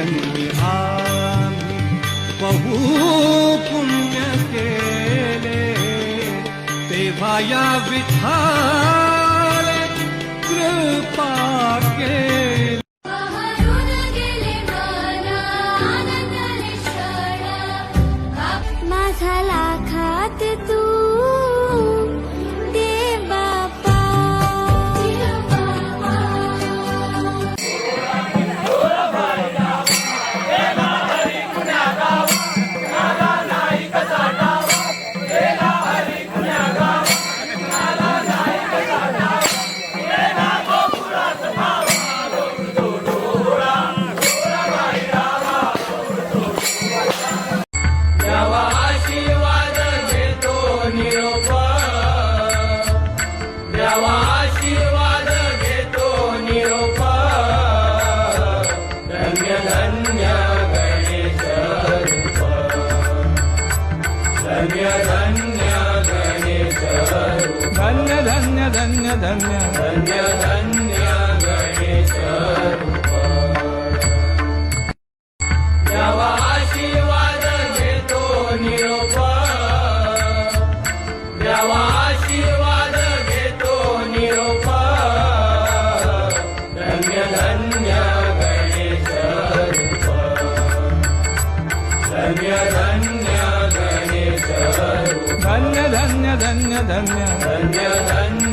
जन्मी आम्ही बहु पुण्य केले. तेव्हा या विठाल कृपा केले. माझा Nada. धन्य धन्य गणेश धन्य धन्य धन्य धन्य. धन्य धन्य गणेश रूप द्यावा आशीर्वाद घेतो निरोप. द्यावा आशीर्वाद घेतो निरोप. धन्य धन्य गणेश धन्य धन्य धन्य धन्य धन्य. धन्य